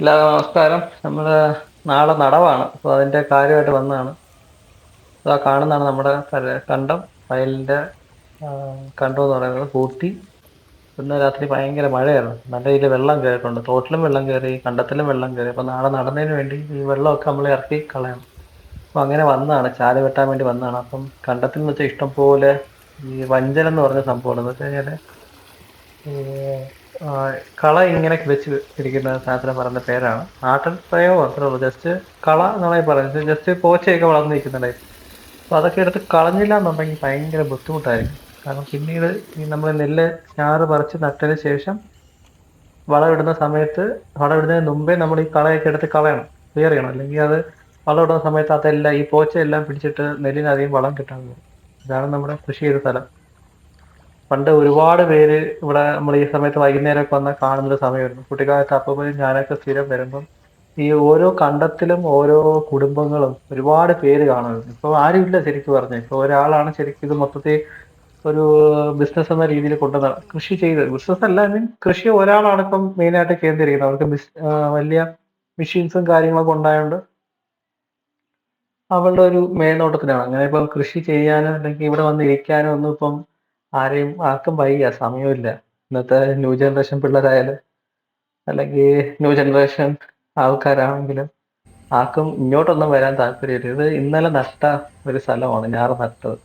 ഇല്ല നമസ്കാരം. നമ്മൾ നാളെ നടവാണ്. അപ്പൊ അതിന്റെ കാര്യമായിട്ട് വന്നതാണ്. അ കാണുന്നതാണ് നമ്മുടെ കണ്ടം. വയലിന്റെ കണ്ടം എന്ന് പറയുന്നത് പൂട്ടി ഇന്ന് രാത്രി ഭയങ്കര മഴയായിരുന്നു. നല്ല രീതിയിൽ വെള്ളം കയറിയിട്ടുണ്ട്. തോട്ടിലും വെള്ളം കയറി കണ്ടത്തിലും വെള്ളം കയറി. അപ്പോൾ നാളെ നടന്നതിന് വേണ്ടി ഈ വെള്ളമൊക്കെ നമ്മൾ ഇറക്കി കളയണം. അപ്പോൾ അങ്ങനെ വന്നതാണ്. ചാൽ വെട്ടാൻ വേണ്ടി വന്നതാണ്. അപ്പം കണ്ടത്തിൽ നിന്ന് വെച്ചാൽ ഇഷ്ടംപോലെ ഈ വഞ്ചനം എന്ന് പറഞ്ഞ സംഭവമാണ്. എന്ന് വെച്ച് ആ, കള ഇങ്ങനെ വെച്ച് ഇരിക്കുന്ന സാധനം പറയുന്ന പേരാണ്. ആട്ടൻ പ്രയോ അത്രേ ഉള്ളൂ ജസ്റ്റ് കള എന്നാണ് പറയുന്നത് ജസ്റ്റ് പോച്ചയൊക്കെ വളർന്നു നിൽക്കുന്നുണ്ടായി അപ്പൊ അതൊക്കെ എടുത്ത് കളഞ്ഞില്ല എന്നുണ്ടെങ്കിൽ ഭയങ്കര ബുദ്ധിമുട്ടായിരിക്കും. കാരണം പിന്നീട് ഈ നമ്മൾ നെല്ല് ഞാറ് പറിച്ച് നട്ടതിന് ശേഷം വളമിടുന്ന സമയത്ത് വളമിടുന്നതിന് മുമ്പേ നമ്മൾ ഈ കളയൊക്കെ എടുത്ത് കളയണം. ക്ലിയർ ചെയ്യണം. അല്ലെങ്കിൽ അത് വളമിടുന്ന സമയത്ത് അതെല്ലാം ഈ പോച്ചയെല്ലാം പിടിച്ചിട്ട് നെല്ലിന് അധികം വളം കിട്ടാൻ പോകും. ഇതാണ് നമ്മുടെ കൃഷി ചെയ്ത സ്ഥലം. പണ്ട് ഒരുപാട് പേര് ഇവിടെ നമ്മൾ ഈ സമയത്ത് വൈകുന്നേരമൊക്കെ വന്ന് കാണുന്ന ഒരു സമയമായിരുന്നു. കുട്ടിക്കാലത്ത് അപ്പം ഞാനൊക്കെ സ്ഥിരം വരുമ്പം ഈ ഓരോ കണ്ടത്തിലും ഓരോ കുടുംബങ്ങളും ഒരുപാട് പേര് കാണുമായിരുന്നു ഇപ്പൊ ആരുമില്ല ശരിക്കും പറഞ്ഞു. ഇപ്പൊ ഒരാളാണ് ശരിക്കും ഇത് മൊത്തത്തിൽ ഒരു ബിസിനസ് എന്ന രീതിയിൽ കൊണ്ടുവന്ന കൃഷി ചെയ്ത് ബിസിനസ് അല്ല മീൻ കൃഷി ഒരാളാണ് ഇപ്പം മെയിനായിട്ട് കേന്ദ്രീകരിക്കുന്നത്. അവർക്ക് ബിസ് വലിയ മെഷീൻസും കാര്യങ്ങളൊക്കെ ഉണ്ടായതുകൊണ്ട് അവളുടെ ഒരു മേൽനോട്ടത്തിലാണ്. അങ്ങനെ ഇപ്പം കൃഷി ചെയ്യാനോ അല്ലെങ്കിൽ ഇവിടെ വന്ന് ഇരിക്കാനോ ഒന്നും ഇപ്പം ആരെയും ആർക്കും വയ്യ സമയമില്ല. ഇന്നത്തെ ന്യൂ ജനറേഷൻ പിള്ളേരായാലും അല്ലെങ്കിൽ ന്യൂ ജനറേഷൻ ആൾക്കാരാണെങ്കിലും ആർക്കും ഇങ്ങോട്ടൊന്നും വരാൻ താല്പര്യമില്ല. ഇത് ഇന്നലെ നട്ട ഒരു സ്ഥലമാണ് ഞാറ് നട്ടത്.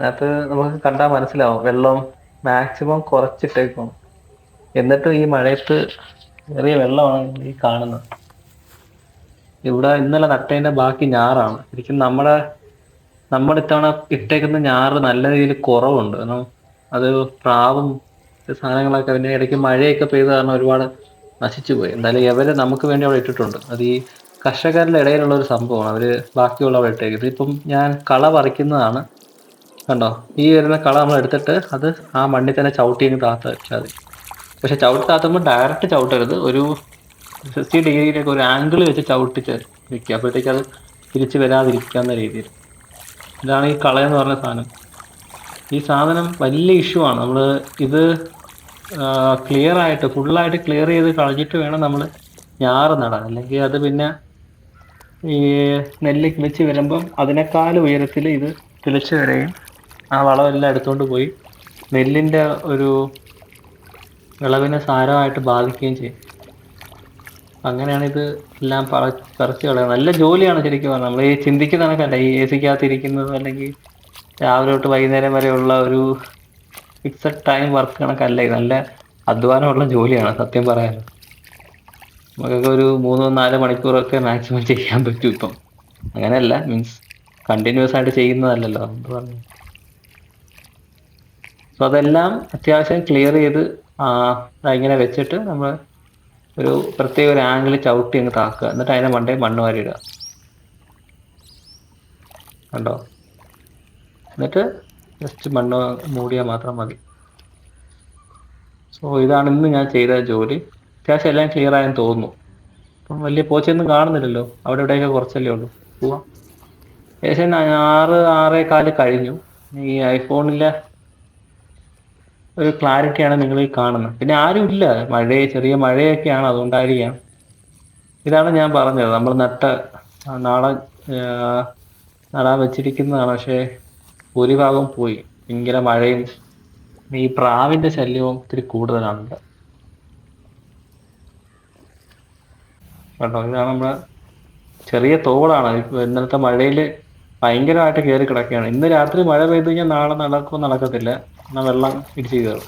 അതിനകത്ത് നമുക്ക് കണ്ടാൽ മനസ്സിലാവും. വെള്ളം മാക്സിമം കുറച്ചിട്ടേക്കും എന്നിട്ടും ഈ മഴയത്ത് ചെറിയ വെള്ളമാണ് ഈ കാണുന്നത്. ഇവിടെ ഇന്നലെ നട്ടതിന്റെ ബാക്കി ഞാറാണ്. ശരിക്കും നമ്മുടെ നമ്മുടെ ഇത്തവണ ഇട്ടേക്കുന്ന ഞാറ് നല്ല രീതിയിൽ കുറവുണ്ട്. കാരണം അത് പ്രാവും സാധനങ്ങളൊക്കെ പിന്നെ ഇടയ്ക്ക് മഴയൊക്കെ പെയ്ത കാരണം ഒരുപാട് നശിച്ചു പോയി. എന്തായാലും എവരെ നമുക്ക് വേണ്ടി അവിടെ ഇട്ടിട്ടുണ്ട്. അത് ഈ കർഷകരുടെ ഇടയിലുള്ള ഒരു സംഭവമാണ്. അവർ ബാക്കിയുള്ള ഇട്ടേക്കുന്നത്. ഇപ്പം ഞാൻ കള പറിക്കുന്നതാണ്. കണ്ടോ? ഈ വരുന്ന കള നമ്മൾ എടുത്തിട്ട് അത് ആ മണ്ണിൽ തന്നെ ചവിട്ടി അങ്ങ് താത്ത വെച്ചാൽ മതി. പക്ഷെ ചവിട്ടി താത്തുമ്പോൾ ഡയറക്റ്റ് ചവിട്ടരുത്. ഒരു സിക്സ്റ്റി ഡിഗ്രിയിലേക്ക് ഒരു ആംഗിൾ വെച്ച് ചവിട്ടിച്ച് വെക്കുക അപ്പോഴത്തേക്ക് അത് തിരിച്ച് വരാതിരിക്കാവുന്ന രീതിയിൽ. ഇതാണ് ഈ കളയെന്ന് പറഞ്ഞ സാധനം. ഈ സാധനം വലിയ ഇഷ്യൂ ആണ്. നമ്മൾ ഇത് ക്ലിയർ ആയിട്ട് ഫുള്ളായിട്ട് ക്ലിയർ ചെയ്ത് കളഞ്ഞിട്ട് വേണം നമ്മൾ ഞാറ് നടാൻ. അല്ലെങ്കിൽ അത് പിന്നെ ഈ നെല്ല് കിളിച്ച് വരുമ്പം അതിനേക്കാൾ ഉയരത്തിൽ ഇത് കിളിച്ച് വരികയും ആ വളമെല്ലാം എടുത്തുകൊണ്ട് പോയി നെല്ലിന്റെ ഒരു വിളവിനെ സാരമായിട്ട് ബാധിക്കുകയും ചെയ്യും. അങ്ങനെയാണ് ഇത് എല്ലാം പറ പറിച്ച് കളയുന്നത്. നല്ല ജോലിയാണ് ശരിക്കും പറഞ്ഞാൽ നമ്മൾ ഈ ചിന്തിക്കുന്ന കണക്കല്ല ഈ എ സിക്കകത്ത് അല്ലെങ്കിൽ രാവിലെ തൊട്ട് വൈകുന്നേരം വരെയുള്ള ഒരു ഫിക്സഡ് ടൈം വർക്ക് കണക്കല്ല. ഇത് നല്ല അധ്വാനമുള്ള ജോലിയാണ് സത്യം പറയാൻ. നമുക്കൊക്കെ ഒരു മൂന്നോ നാലോ മണിക്കൂറൊക്കെ മാക്സിമം ചെയ്യാൻ പറ്റും ഇപ്പം. അങ്ങനെയല്ല മീൻസ് കണ്ടിന്യൂസ് ആയിട്ട് ചെയ്യുന്നതല്ലല്ലോ എന്ന് പറഞ്ഞു. സോ അതെല്ലാം അത്യാവശ്യം ക്ലിയർ ചെയ്ത് ഇങ്ങനെ വെച്ചിട്ട് നമ്മൾ ഒരു പ്രത്യേക ഒരു ആംഗിൾ ചവിട്ടി അങ്ങ് താക്കുക. എന്നിട്ട് അതിനെ മണ്ടേ മണ്ണ് വാരി ഇടുക. കണ്ടോ? എന്നിട്ട് ജസ്റ്റ് മണ്ണ് മൂടിയാൽ മാത്രം മതി. സോ ഇതാണ് ഇന്ന് ഞാൻ ചെയ്ത ജോലി. അത്യാവശ്യം എല്ലാം ക്ലിയർ ആയെന്ന് തോന്നുന്നു. അപ്പം വലിയ പോച്ചയൊന്നും കാണുന്നില്ലല്ലോ. അവിടെ ഇവിടെയൊക്കെ കുറച്ചല്ലേ ഉള്ളൂ. പോവാം. ഏകദേശം ആറ് ആറേ കാൽ കഴിഞ്ഞു. ഈ ഐഫോണിലെ ഒരു ക്ലാരിറ്റിയാണ് നിങ്ങൾ ഈ കാണുന്നത്. പിന്നെ ആരുമില്ല. മഴ ചെറിയ മഴയൊക്കെയാണ് അതുകൊണ്ടായിരിക്കാം. ഇതാണ് ഞാൻ പറഞ്ഞത്. നമ്മൾ നട്ട നാട നടാൻ വെച്ചിരിക്കുന്നതാണ്. പക്ഷേ ഭൂരിഭാഗം പോയി. ഭയങ്കര മഴയും ഈ പ്രാവിന്റെ ശല്യവും ഇത്തിരി കൂടുതലാണ് കേട്ടോ ഇതാണ് നമ്മുടെ ചെറിയ തോടാണ്. ഇന്നലത്തെ മഴയിൽ ഭയങ്കരമായിട്ട് കയറി കിടക്കുകയാണ്. ഇന്ന് രാത്രി മഴ പെയ്ത് കഴിഞ്ഞാൽ നാളെ നടക്കുമോ നടക്കത്തില്ല. എന്നാൽ വെള്ളം ഇടിച്ച് കയറും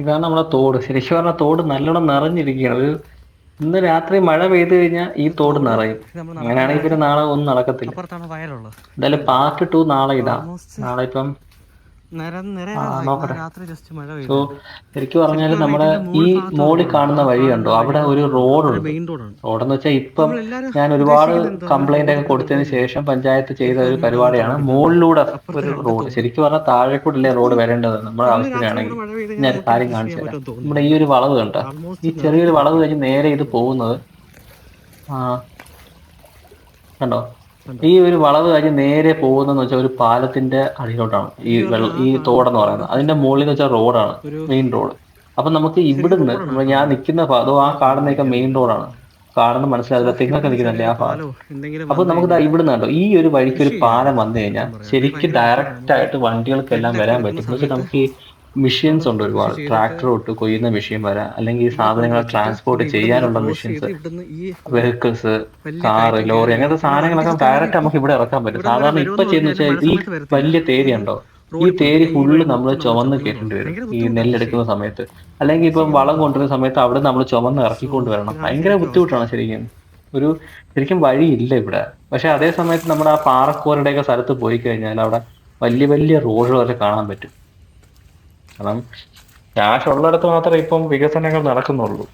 ഇതാണ് നമ്മുടെ തോട്. ശരിക്കും പറഞ്ഞാൽ തോട് നല്ലോണം നിറഞ്ഞിരിക്കുകയാണ്. ഒരു ഇന്ന് രാത്രി മഴ പെയ്തു കഴിഞ്ഞാൽ ഈ തോട് നിറയും. അങ്ങനെയാണെങ്കിൽ പിന്നെ നാളെ ഒന്നും നടക്കത്തില്ല. എന്തായാലും പാർട്ട് ടു നാളെ ഇടാം ഓൾമോസ്റ്റ് നാളെ ഇപ്പം നോക്കട്ടെ. രാത്രി ജസ്റ്റ് മഴ സോ ശരിക്ക് പറഞ്ഞാൽ നമ്മുടെ ഈ മോളിൽ കാണുന്ന വഴി കണ്ടോ അവിടെ ഒരു റോഡ് റോഡുണ്ട്. റോഡാണ് റോഡെന്ന് വെച്ചാൽ ഇപ്പം ഞാൻ ഒരുപാട് കംപ്ലൈന്റ് ഒക്കെ റോഡ് കൊടുത്തതിന് ശേഷം പഞ്ചായത്ത് ചെയ്ത ഒരു പരിപാടിയാണ് മോളിലൂടെ മുകളിലൂടെ ഒരു റോഡ്. ശരിക്കും പറഞ്ഞാൽ താഴെ കൂടില്ലേ റോഡ് വരേണ്ടത്? നമ്മുടെ അവസ്ഥയാണെങ്കിൽ ആവശ്യത്തിനാണെങ്കിൽ ഞാൻ ഒരു കാര്യം കാണിച്ചു തരാം. നമ്മുടെ ഈ ഒരു വളവ് കണ്ട ഈ ചെറിയൊരു വളവ് കഴിഞ്ഞ് നേരെ ഇത് പോകുന്നത് ആ കണ്ടോ? ഈ ഒരു വളവ് കഴിഞ്ഞ് നേരെ പോകുന്നതെന്ന് വെച്ചാൽ ഒരു പാലത്തിന്റെ അടിയിലോട്ടാണ്. ഈ വെള്ളം ഈ തോടെന്ന് പറയുന്നത്. അതിന്റെ മുകളിൽ എന്ന് വെച്ചാൽ റോഡാണ് മെയിൻ റോഡ്. അപ്പൊ നമുക്ക് ഇവിടുന്ന് ഞാൻ നിൽക്കുന്ന ഭാഗം ആ കാണുന്നതൊക്കെ മെയിൻ റോഡാണ്. കാണുന്ന മനസ്സിലാകില്ല തെങ്ങൊക്കെ നിൽക്കുന്നല്ലേ ആ ഭാഗം. പാലോ അപ്പൊ നമുക്ക് ഇവിടുന്ന് കണ്ടോ ഈ ഒരു വഴിക്ക് ഒരു പാലം വന്നു കഴിഞ്ഞാൽ ശരിക്കും ഡയറക്റ്റ് ആയിട്ട് വണ്ടികൾക്കെല്ലാം വരാൻ പറ്റും. പക്ഷെ നമുക്ക് ഈ മെഷീൻസ് ഉണ്ട് ഒരുപാട്. ട്രാക്ടർ തൊട്ട് കൊയ്യുന്ന മെഷീൻ വരെ അല്ലെങ്കിൽ ഈ സാധനങ്ങൾ ട്രാൻസ്പോർട്ട് ചെയ്യാനുള്ള മെഷീൻസ് വെഹിക്കിൾസ് കാറ് ലോറി അങ്ങനത്തെ സാധനങ്ങളൊക്കെ ഡയറക്റ്റ് നമുക്ക് ഇവിടെ ഇറക്കാൻ പറ്റും. സാധാരണ ഇപ്പൊ ചെയ്യുന്ന വെച്ചാൽ ഈ വലിയ തേരി ഉണ്ടോ? ഈ തേരി ഫുള്ള് നമ്മൾ ചുമന്ന് കയറ്റേണ്ടി വരും. ഈ നെല്ലെടുക്കുന്ന സമയത്ത്. അല്ലെങ്കിൽ ഇപ്പം വളം കൊണ്ടുവരുന്ന സമയത്ത് അവിടെ നമ്മൾ ചുമന്ന് ഇറക്കിക്കൊണ്ട് വരണം. ഭയങ്കര ബുദ്ധിമുട്ടാണ് ശരിക്കും. ഒരു ശരിക്കും വഴിയില്ല ഇവിടെ. പക്ഷെ അതേ സമയത്ത് നമ്മുടെ ആ പാറക്കോരുടെയൊക്കെ സ്ഥലത്ത് പോയി കഴിഞ്ഞാൽ അവിടെ വലിയ വലിയ റോഡുകളൊക്കെ വരെ കാണാൻ പറ്റും. കാരണം ക്യാഷ് ഉള്ളിടത്ത് മാത്രമേ ഇപ്പം വികസനങ്ങൾ നടക്കുന്നുള്ളൂ.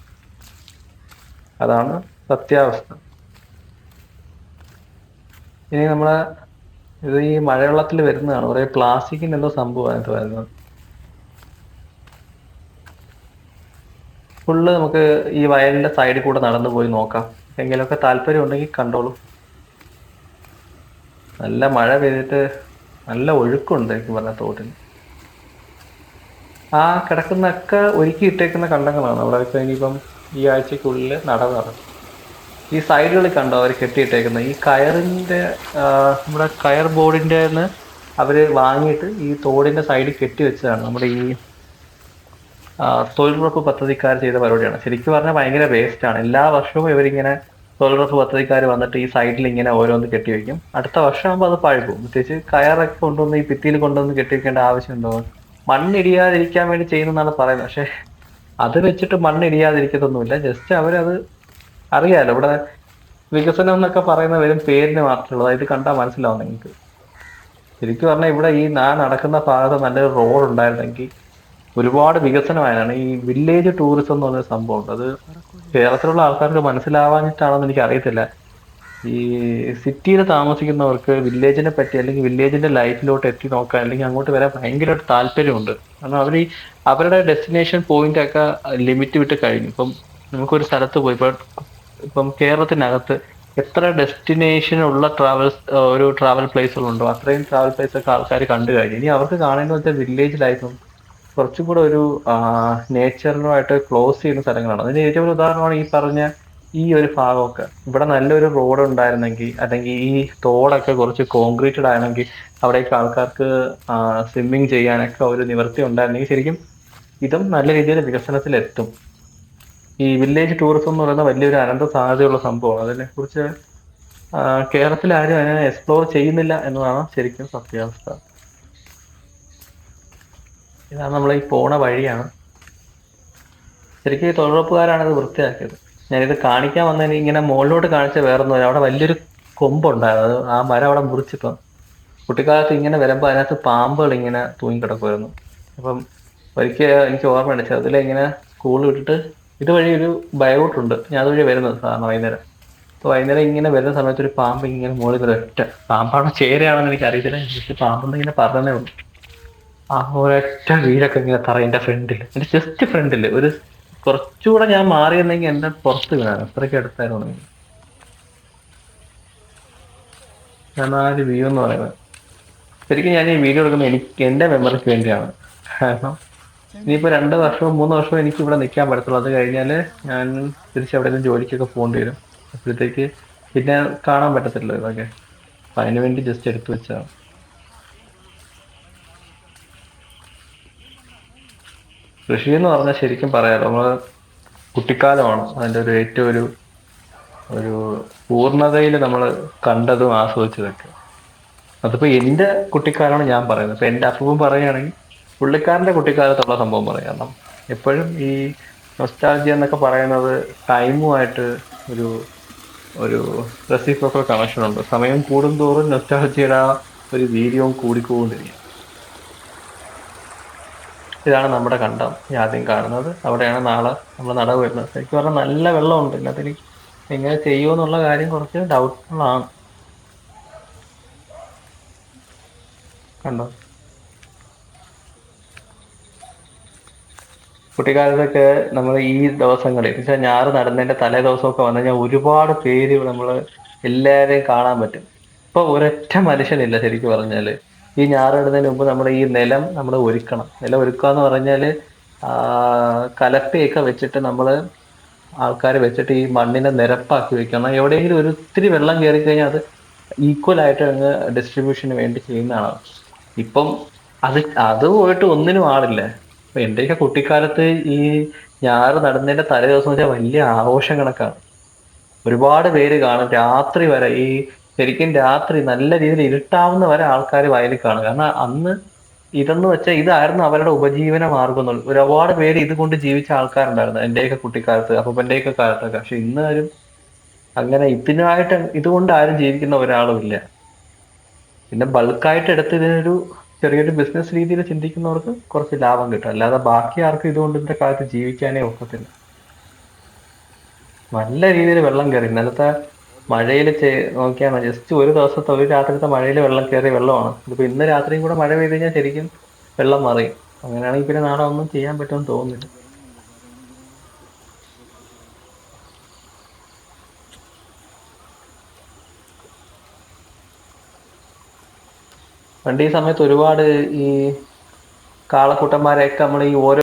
അതാണ് സത്യാവസ്ഥ. ഇനി നമ്മളെ ഇത് ഈ മഴവെള്ളത്തിൽ വരുന്നതാണ്. കുറെ പ്ലാസ്റ്റിക്കിന്റെ എന്തോ സംഭവമാണ് ഇത് വരുന്നത്. ഫുള്ള് നമുക്ക് ഈ വയലിന്റെ സൈഡിൽ കൂടെ നടന്നു പോയി നോക്കാം. എങ്കിലൊക്കെ താല്പര്യം ഉണ്ടെങ്കിൽ കണ്ടോളൂ. നല്ല മഴ പെയ്തിട്ട് നല്ല ഒഴുക്കുണ്ട് എനിക്ക് പറഞ്ഞ തോട്ടിന്. ആ കിടക്കുന്നൊക്കെ ഒരുക്കി ഇട്ടേക്കുന്ന കണ്ടങ്ങളാണ് അവിടെ വെച്ചാൽ ഇനിയിപ്പം ഈ ആഴ്ചക്കുള്ളിൽ നട നടക്കും ഈ സൈഡുകളിൽ കണ്ടോ അവർ കെട്ടിയിട്ടേക്കുന്നത്? ഈ കയറിന്റെ നമ്മുടെ കയർ ബോർഡിന്റെ അവർ വാങ്ങിയിട്ട് ഈ തോടിന്റെ സൈഡിൽ കെട്ടി വെച്ചതാണ്. നമ്മുടെ ഈ തൊഴിലുറപ്പ് പദ്ധതിക്കാർ ചെയ്ത പരിപാടിയാണ്. ശരിക്കും പറഞ്ഞാൽ ഭയങ്കര വേസ്റ്റാണ് എല്ലാ വർഷവും ഇവരിങ്ങനെ തൊഴിലുറപ്പ് പദ്ധതിക്കാർ വന്നിട്ട് ഈ സൈഡിൽ ഇങ്ങനെ ഓരോന്ന് കെട്ടി വെക്കും. അടുത്ത വർഷമാകുമ്പോൾ അത് പഴകും പ്രത്യേകിച്ച് കയറൊക്കെ കൊണ്ടുവന്ന് ഈ ഭിത്തിയിൽ കൊണ്ടുവന്ന് കെട്ടി വെക്കേണ്ട ആവശ്യമുണ്ടോ മണ്ണിടിയാതിരിക്കാൻ വേണ്ടി ചെയ്യുന്നതാണ് പറയുന്നത്. പക്ഷെ അത് വെച്ചിട്ട് മണ്ണിടിയാതിരിക്കത്തൊന്നുമില്ല. ജസ്റ്റ് അവരത് അറിയാലോ. ഇവിടെ വികസനം എന്നൊക്കെ പറയുന്ന വെറും പേരിന് മാത്രമുള്ളത് ഇത് കണ്ടാൽ മനസ്സിലാവും നിങ്ങൾക്ക്. ശരിക്കും പറഞ്ഞാൽ ഇവിടെ ഈ ഞാൻ നടക്കുന്ന ഭാഗത്ത് നല്ലൊരു റോഡ് ഉണ്ടായിരുന്നെങ്കിൽ ഒരുപാട് വികസനമായതാണ്. ഈ വില്ലേജ് ടൂറിസം എന്ന് പറഞ്ഞ സംഭവമുണ്ട്. അത് കേരളത്തിലുള്ള ആൾക്കാർക്ക് മനസ്സിലാവാഞ്ഞിട്ടാണെന്ന് എനിക്ക് അറിയത്തില്ല ഈ സിറ്റിയിൽ താമസിക്കുന്നവർക്ക് വില്ലേജിനെ പറ്റി അല്ലെങ്കിൽ വില്ലേജിന്റെ ലൈഫിലോട്ട് എത്തി നോക്കാൻ അല്ലെങ്കിൽ അങ്ങോട്ട് വരാൻ ഭയങ്കരമായിട്ട് താല്പര്യമുണ്ട്. കാരണം അവർ ഈ അവരുടെ ഡെസ്റ്റിനേഷൻ പോയിന്റ് ഒക്കെ ലിമിറ്റ് വിട്ട് കഴിഞ്ഞു. ഇപ്പം നമുക്കൊരു സ്ഥലത്ത് പോയി. ഇപ്പം ഇപ്പം കേരളത്തിനകത്ത് എത്ര ഡെസ്റ്റിനേഷൻ ഉള്ള ട്രാവൽസ് ഒരു ട്രാവൽ പ്ലേസുകളുണ്ടോ അത്രയും ട്രാവൽ പ്ലേസ് ഒക്കെ ആൾക്കാർ കണ്ടു കഴിഞ്ഞു. ഇനി അവർക്ക് കാണേണ്ടത് വെച്ചാൽ വില്ലേജ് ലൈഫും കുറച്ചും കൂടെ ഒരു നേച്ചറിനുമായിട്ട് ക്ലോസ് ചെയ്യുന്ന സ്ഥലങ്ങളാണ്. അതിന് ഏറ്റവും ഉദാഹരണമാണ് ഈ പറഞ്ഞ ഈ ഒരു ഭാഗമൊക്കെ ഇവിടെ നല്ലൊരു റോഡ് ഉണ്ടായിരുന്നെങ്കിൽ അല്ലെങ്കിൽ ഈ തോടൊക്കെ കുറച്ച് കോൺക്രീറ്റഡ് ആയിരുന്നെങ്കിൽ അവിടേക്ക് ആൾക്കാർക്ക് സ്വിമ്മിങ് ചെയ്യാനൊക്കെ ഒരു നിവൃത്തി ഉണ്ടായിരുന്നെങ്കിൽ ശരിക്കും ഇതും നല്ല രീതിയിൽ വികസനത്തിലെത്തും. ഈ വില്ലേജ് ടൂറിസം എന്ന് പറയുന്ന വലിയൊരു അനന്ത സാധ്യതയുള്ള സംഭവമാണ്. അതിനെക്കുറിച്ച് കുറിച്ച് കേരളത്തിൽ ആരും അതിനെ എക്സ്പ്ലോർ ചെയ്യുന്നില്ല എന്നതാണ് ശരിക്കും സത്യാവസ്ഥ. ഇതാണ് നമ്മൾ ഈ പോണ വഴിയാണ്. ശരിക്കും തൊഴിലുറപ്പുകാരാണ് ഇത് വൃത്തിയാക്കിയത്. ഞാനിത് കാണിക്കാൻ വന്നതിന് ഇങ്ങനെ മുകളിലോട്ട് കാണിച്ച വേറൊന്നും അവിടെ വലിയൊരു കൊമ്പുണ്ടായിരുന്നു. ആ മരം അവിടെ മുറിച്ചിപ്പം. കുട്ടിക്കാലത്ത് ഇങ്ങനെ വരുമ്പോൾ അതിനകത്ത് പാമ്പുകൾ ഇങ്ങനെ തൂങ്ങിക്കിടക്കുമായിരുന്നു അപ്പം ഒരിക്കൽ എനിക്ക് ഓർമ്മയുണ്ട് ചെറുതിലെ ഇങ്ങനെ സ്കൂൾ വിട്ടിട്ട് ഇതുവഴി ഒരു ബയോട്ടുണ്ട് ഞാൻ അതുവഴി വരുന്നത് സാറിന് വൈകുന്നേരം. അപ്പോൾ വൈകുന്നേരം ഇങ്ങനെ വരുന്ന സമയത്ത് ഒരു പാമ്പ് ഇങ്ങനെ മുകളിൽ ഒരു ഒറ്റ പാമ്പാണോ ചേരയാണെന്ന് എനിക്ക് അറിയത്തില്ല ജസ്റ്റ് പാമ്പെന്ന് ഇങ്ങനെ പറഞ്ഞതേ ഉള്ളൂ. ആ ഒരൊറ്റ വീടൊക്കെ ഇങ്ങനെ തറ എന്റെ ഫ്രണ്ടിൽ എന്റെ ജസ്റ്റ് ഫ്രണ്ടിൽ ഒരു കുറച്ചുകൂടെ ഞാൻ മാറിയിരുന്നെങ്കിൽ എന്റെ പുറത്ത് വീണാണ് അത്രയ്ക്ക് അടുത്തായിരുന്നു നാല് വ്യൂ എന്ന് പറയുന്നത്. ശരിക്കും ഞാൻ ഈ വീഡിയോ എടുക്കുന്നത് എനിക്ക് എന്റെ മെമ്മറിക്ക് വേണ്ടിയാണ്. കാരണം ഇനിയിപ്പോ രണ്ട് വർഷവും മൂന്ന് വർഷവും എനിക്ക് ഇവിടെ നിൽക്കാൻ പറ്റത്തുള്ളൂ. അത് കഴിഞ്ഞാൽ ഞാൻ തിരിച്ച് എവിടെയെങ്കിലും ജോലിക്കൊക്കെ പോകേണ്ടി വരും. അപ്പോഴത്തേക്ക് പിന്നെ കാണാൻ പറ്റത്തില്ല ഇതൊക്കെ. അപ്പൊ അതിനു വേണ്ടി ജസ്റ്റ് എടുത്തു വെച്ചതാണ്. കൃഷി എന്ന് പറഞ്ഞാൽ ശരിക്കും പറയാലോ നമ്മൾ കുട്ടിക്കാലമാണ് അതിന്റെ ഒരു ഏറ്റവും ഒരു ഒരു പൂർണതയിൽ നമ്മൾ കണ്ടതും ആസ്വദിച്ചതൊക്കെ. അതിപ്പോ എന്റെ കുട്ടിക്കാലമാണ് ഞാൻ പറയുന്നത്. ഇപ്പൊ എന്റെ അപ്പൂപ്പൻ പറയുകയാണെങ്കിൽ പുള്ളിക്കാരന്റെ കുട്ടിക്കാലത്തുള്ള സംഭവം പറയാം. കാരണം എപ്പോഴും ഈ നൊസ്റ്റാൾജി എന്നൊക്കെ പറയുന്നത് ടൈമുമായിട്ട് ഒരു ഒരു റെസിപ്രോക്കൽ കണക്ഷൻ ഉണ്ട്. സമയം കൂടുന്തോറും നൊസ്റ്റാൾജിയുടെ ഒരു വീര്യവും കൂടിക്കൊണ്ടിരിക്കും. ഇതാണ് നമ്മുടെ കണ്ടം. ഈ ആദ്യം കാണുന്നത്. അവിടെയാണ് നാളെ നമ്മൾ നടവ് വരുന്നത്. ശരിക്കും പറഞ്ഞാൽ നല്ല വെള്ളമുണ്ട്. ഇതിനകത്ത് എനിക്ക് എങ്ങനെ ചെയ്യുമെന്നുള്ള കാര്യം കുറച്ച് ഡൗട്ട്ഫുള്ളാണ് കണ്ടോ? കുട്ടിക്കാലത്തൊക്കെ നമ്മൾ ഈ ദിവസങ്ങളിൽ വെച്ചാൽ ഞാറ് നടന്നതിന്റെ തലേ ദിവസമൊക്കെ വന്നു കഴിഞ്ഞാൽ ഒരുപാട് പേര് നമ്മൾ എല്ലാവരെയും കാണാൻ പറ്റും. ഇപ്പൊ ഒരൊറ്റ മനുഷ്യനില്ല ശരിക്കും പറഞ്ഞാൽ. ഈ ഞാറിടുന്നതിന് മുമ്പ് നമ്മൾ ഈ നിലം നമ്മൾ ഒരുക്കണം. നിലം ഒരുക്കുക എന്ന് പറഞ്ഞാൽ കലപ്പയൊക്കെ വെച്ചിട്ട് നമ്മൾ ആൾക്കാർ വെച്ചിട്ട് ഈ മണ്ണിനെ നിരപ്പാക്കി വെക്കണം. എവിടെയെങ്കിലും ഒരു ഒത്തിരി വെള്ളം കയറി കഴിഞ്ഞാൽ അത് ഈക്വൽ ആയിട്ട് അങ്ങ് ഡിസ്ട്രിബ്യൂഷന് വേണ്ടി ചെയ്യുന്നതാണ്. ഇപ്പം അത് അത് പോയിട്ട് ഒന്നിനും ആളില്ല. അപ്പൊ എന്റെയൊക്കെ കുട്ടിക്കാലത്ത് ഈ ഞാറ് നടന്നതിന്റെ തലേ ദിവസം വെച്ചാൽ വലിയ ആഘോഷം കണക്കാണ്. ഒരുപാട് പേര് കാണും. രാത്രി വരെ ഈ ശരിക്കും രാത്രി നല്ല രീതിയിൽ ഇരുട്ടാവുന്ന വരെ ആൾക്കാർ വയലിൽ കാണും. കാരണം അന്ന് ഇതെന്ന് വെച്ചാൽ ഇതായിരുന്നു അവരുടെ ഉപജീവന മാർഗം എന്നുള്ളത് ഒരുപാട് പേര് ഇതുകൊണ്ട് ജീവിച്ച ആൾക്കാരുണ്ടായിരുന്നു എന്റെയൊക്കെ കുട്ടിക്കാലത്ത് അപ്പൂപ്പന്റെയൊക്കെ കാലത്തൊക്കെ. പക്ഷെ ഇന്ന് ആരും അങ്ങനെ ഇതിനായിട്ട് ഇതുകൊണ്ട് ആരും ജീവിക്കുന്ന ഒരാളും ഇല്ല. പിന്നെ ബൾക്കായിട്ട് എടുത്ത് ഇതിനൊരു ചെറിയൊരു ബിസിനസ് രീതിയിൽ ചിന്തിക്കുന്നവർക്ക് കുറച്ച് ലാഭം കിട്ടും. അല്ലാതെ ബാക്കി ആർക്കും ഇതുകൊണ്ട് ഇന്നത്തെ കാലത്ത് ജീവിക്കാനേ ഒക്കത്തില്ല. നല്ല രീതിയിൽ വെള്ളം കയറി. ഇന്നലത്തെ മഴയിൽ നോക്കിയാണ് ജസ്റ്റ് ഒരു ദിവസത്തെ ഒരു രാത്രിത്തെ മഴയിൽ വെള്ളം കയറിയ വെള്ളമാണ്. ഇതിപ്പോ ഇന്ന് രാത്രിയും കൂടെ മഴ പെയ്ത് കഴിഞ്ഞാൽ ശരിക്കും വെള്ളം മറിയും. അങ്ങനെയാണെങ്കിൽ പിന്നെ നാളെ ഒന്നും ചെയ്യാൻ പറ്റുമെന്ന് തോന്നുന്നില്ല. പണ്ട് ഈ സമയത്ത് ഒരുപാട് ഈ കാളക്കൂട്ടന്മാരെയൊക്കെ നമ്മൾ ഈ ഓരോ